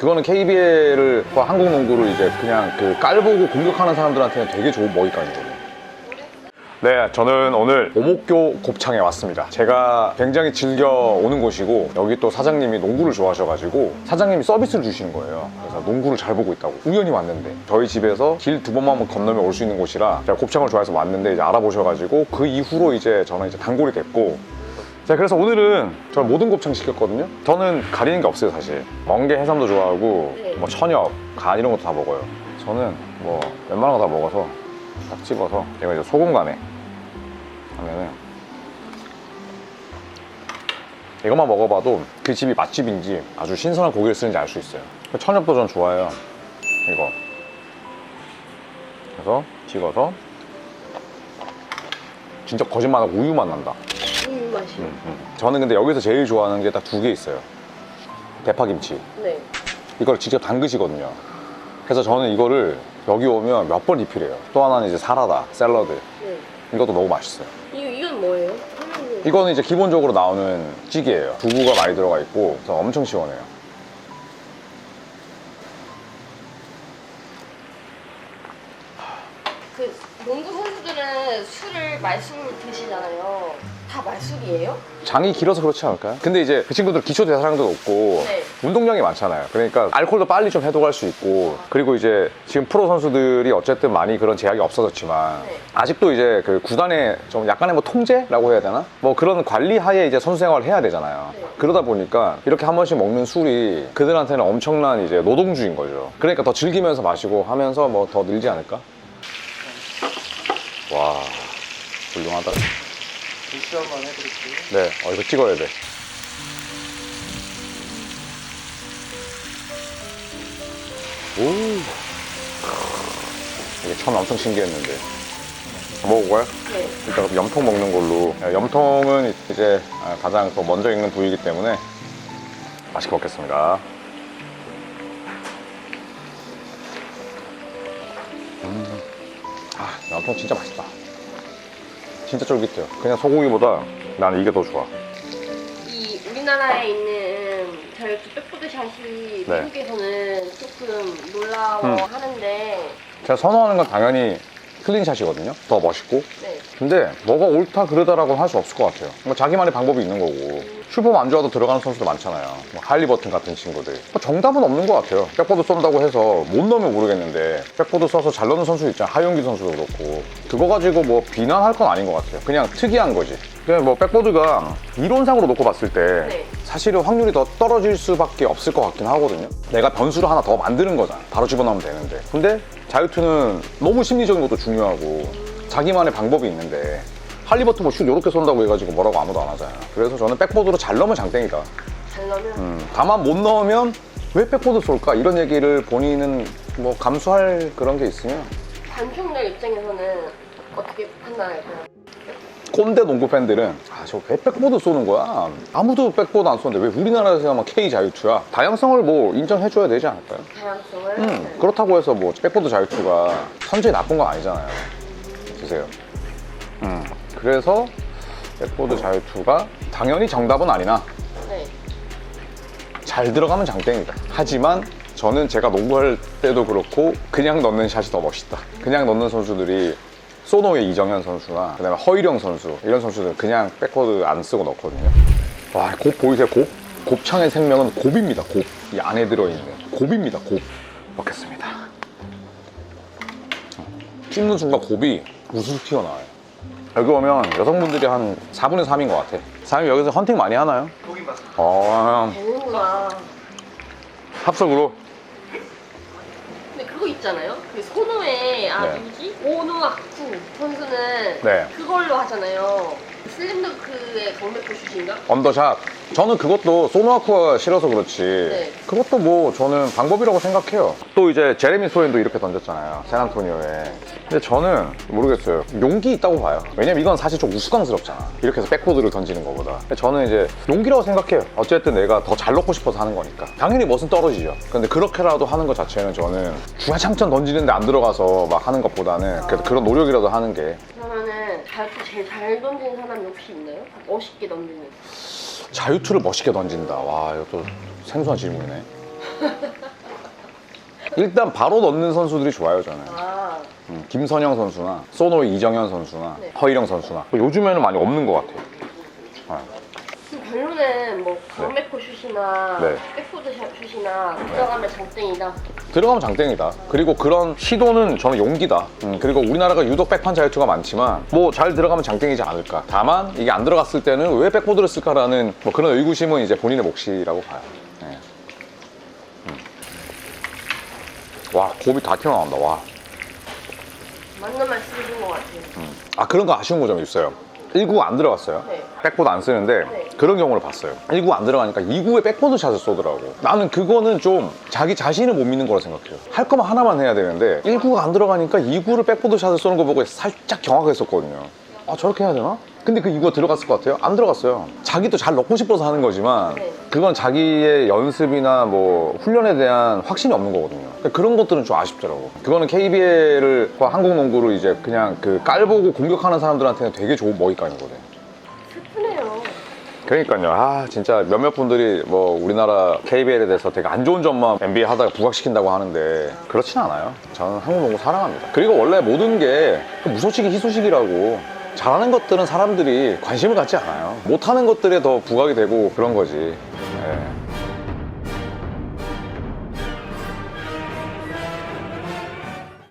그거는 KBL을 한국 농구를 이제 그냥 그 깔보고 공격하는 사람들한테는 되게 좋은 먹이감이거든요. 네, 저는 오늘 오목교 곱창에 왔습니다. 제가 굉장히 즐겨 오는 곳이고 여기 또 사장님이 농구를 좋아하셔가지고 사장님이 서비스를 주시는 거예요. 그래서 농구를 잘 보고 있다고 우연히 왔는데 저희 집에서 길 두 번만 건너면 올 수 있는 곳이라 제가 곱창을 좋아해서 왔는데 이제 알아보셔가지고 그 이후로 이제 저는 이제 단골이 됐고 자 그래서 오늘은 저 모든 곱창 시켰거든요. 저는 가리는 게 없어요 사실. 멍게 해삼도 좋아하고 네. 뭐 천엽, 간 이런 것도 다 먹어요. 저는 뭐 웬만한 거 다 먹어서 딱 찍어서 이거 이제 소금 간에 하면은 이것만 먹어봐도 그 집이 맛집인지 아주 신선한 고기를 쓰는지 알 수 있어요. 천엽도 전 좋아해요. 이거. 그래서 찍어서 진짜 거짓말하고 우유 맛 난다. 음. 음, 음. 저는 근데 여기서 제일 좋아하는 게 딱 두 개 있어요. 대파김치. 네. 이걸 직접 담그시거든요. 그래서 저는 이거를 여기 오면 몇 번 리필해요. 또 하나는 이제 사라다, 샐러드. 네. 이것도 너무 맛있어요. 이거 이건 뭐예요? 설명해. 이거는 이제 기본적으로 나오는 찌개예요. 두부가 많이 들어가 있고 그래서 엄청 시원해요. 그 농구 선수들은 술을 말술 드시잖아요. 다 말술이에요? 장이 길어서 그렇지 않을까요? 근데 이제 그 친구들 기초 대사량도 높고 네. 운동량이 많잖아요. 그러니까 알코올도 빨리 좀 해독할 수 있고 그리고 이제 지금 프로 선수들이 어쨌든 많이 그런 제약이 없어졌지만 네. 아직도 이제 그 구단의 좀 약간의 뭐 통제라고 해야 되나? 뭐 그런 관리 하에 이제 선수 생활을 해야 되잖아요. 네. 그러다 보니까 이렇게 한 번씩 먹는 술이 그들한테는 엄청난 이제 노동주인 거죠. 그러니까 더 즐기면서 마시고 하면서 뭐 더 늘지 않을까? 와, 훌륭하다. 대시 한번 해드릴게요. 네, 어, 이거 찍어야 돼. 오. 이게 참 엄청 신기했는데. 먹어볼까요? 네. 일단 그럼 염통 먹는 걸로. 네, 염통은 이제 가장 또 먼저 익는 부위이기 때문에 맛있게 먹겠습니다. 음. 아, 염통 진짜 맛있다. 진짜 쫄깃해요. 그냥 소고기보다 나는 이게 더 좋아. 이 우리나라에 있는 저희 백보드샷이 네. 미국에서는 조금 놀라워 음. 하는데 제가 선호하는 건 당연히 클린샷이거든요. 더 멋있고. 네. 근데 뭐가 옳다 그르다라고는 할수 없을 것 같아요. 뭐 자기만의 방법이 있는 거고 슈퍼 안 좋아도 들어가는 선수도 많잖아요. 뭐 할리 버튼 같은 친구들. 뭐 정답은 없는 것 같아요. 백보드 쏜다고 해서 못 넣으면 모르겠는데 백보드 써서 잘 넣는 선수 있잖아요. 하용기 선수도 그렇고 그거 가지고 뭐 비난할 건 아닌 것 같아요. 그냥 특이한 거지. 그냥 뭐 백보드가 이론상으로 놓고 봤을 때 네. 사실은 확률이 더 떨어질 수밖에 없을 것 같긴 하거든요. 내가 변수를 하나 더 만드는 거잖아. 바로 집어넣으면 되는데. 근데 자유투는 너무 심리적인 것도 중요하고 자기만의 방법이 있는데 할리버트 뭐슛 이렇게 쏜다고 해가지고 뭐라고 아무도 안 하잖아요. 그래서 저는 백보드로 잘 넣으면 장땡이다. 잘 넣으면 음, 다만 못 넣으면 왜 백보드 쏠까? 이런 얘기를 본인은 뭐 감수할 그런 게 있으면 관중들 입장에서는 어떻게 판단할까요? 꼰대 농구 팬들은 아 저 왜 백보드 쏘는 거야? 아무도 백보드 안 쏘는데 왜 우리나라에서만 K 자유투야? 다양성을 뭐 인정해줘야 되지 않을까요? 다양성을 음, 그렇다고 해서 뭐 백보드 자유투가 선제 나쁜 건 아니잖아요. 드세요. 음, 그래서 백보드 자유투가 당연히 정답은 아니나 네. 잘 들어가면 장땡이다. 하지만 저는 제가 농구할 때도 그렇고 그냥 넣는 샷이 더 멋있다. 그냥 넣는 선수들이 소노의 이정현 선수나 그다음에 허일영 선수 이런 선수들은 그냥 백보드 안 쓰고 넣거든요. 와, 곱 보이세요? 곱? 곱창의 생명은 곱입니다. 곱. 이 안에 들어있는 곱입니다. 곱. 먹겠습니다. 씹는 순간 곱이 우수수 튀어나와요. 여기 오면 여성분들이 한 4분의 3인 것 같아. 사장님 여기서 헌팅 많이 하나요? 고기 맞습니다. 어, 되는구나. 합석으로. 그거 있잖아요. 그 소노의 아 네. 누구지? 오노아쿠 선수는 네. 그걸로 하잖아요. 슬림덩크의 강력한 슛인가? 언더샷. 저는 그것도 소노아쿠가 싫어서 그렇지. 네. 그것도 뭐 저는 방법이라고 생각해요. 또 이제 제레미 소렌도 이렇게 던졌잖아요. 샌안토니오에. 근데 저는 모르겠어요. 용기 있다고 봐요. 왜냐면 이건 사실 좀 우스꽝스럽잖아. 이렇게 해서 백보드를 던지는 것보다. 근데 저는 이제 용기라고 생각해요. 어쨌든 내가 더 잘 넣고 싶어서 하는 거니까. 당연히 멋은 떨어지죠. 근데 그렇게라도 하는 것 자체는 저는 주야창천 던지는데 안 들어가서 막 하는 것보다는 그래도 그런 노력이라도 하는 게 자유투 제일 잘 던지는 사람이 혹시 있나요? 멋있게 던지는. 자유투를 멋있게 던진다. 와, 이것도 생소한 질문이네. 일단 바로 넣는 선수들이 좋아요 저는 아, 음, 김선영 선수나 소노 이정현 선수나 네. 허일영 선수나 요즘에는 많이 없는 것 같아요 그럼 결론은 뭐 강백호 슛이나 네. 백포드 샷- 슛이나 들어가면 장땡이다. 들어가면 장땡이다. 그리고 그런 시도는 저는 용기다. 음, 그리고 우리나라가 유독 백판 자유투가 많지만 뭐 잘 들어가면 장땡이지 않을까. 다만 이게 안 들어갔을 때는 왜 백보드를 쓸까라는 뭐 그런 의구심은 이제 본인의 몫이라고 봐요. 네. 음. 와 곱이 다 튀어나온다. 와. 맞는 말씀 해준 것 같아요. 아 그런 거 아쉬운 거 좀 있어요. 1구 안 들어갔어요. 네. 백보드 안 쓰는데 네. 그런 경우를 봤어요. 1구 안 들어가니까 2구에 백보드 샷을 쏘더라고. 나는 그거는 좀 자기 자신을 못 믿는 거라 생각해요. 할 거면 하나만 해야 되는데 1구가 안 들어가니까 2구를 백보드 샷을 쏘는 거 보고 살짝 경악했었거든요. 아 저렇게 해야 되나? 근데 그 2구가 들어갔을 것 같아요? 안 들어갔어요. 자기도 잘 넣고 싶어서 하는 거지만 네. 그건 자기의 연습이나 뭐 훈련에 대한 확신이 없는 거거든요. 그런 것들은 좀 아쉽더라고. 그거는 KBL을 한국 농구를 이제 그냥 그 깔보고 공격하는 사람들한테는 되게 좋은 먹잇감이거든. 슬프네요. 그러니까요. 아 진짜 몇몇 분들이 뭐 우리나라 KBL에 대해서 되게 안 좋은 점만 NBA 하다가 부각시킨다고 하는데 그렇진 않아요. 저는 한국 농구 사랑합니다. 그리고 원래 모든 게 무소식이 희소식이라고 잘하는 것들은 사람들이 관심을 갖지 않아요. 못하는 것들에 더 부각이 되고 그런 거지. 예.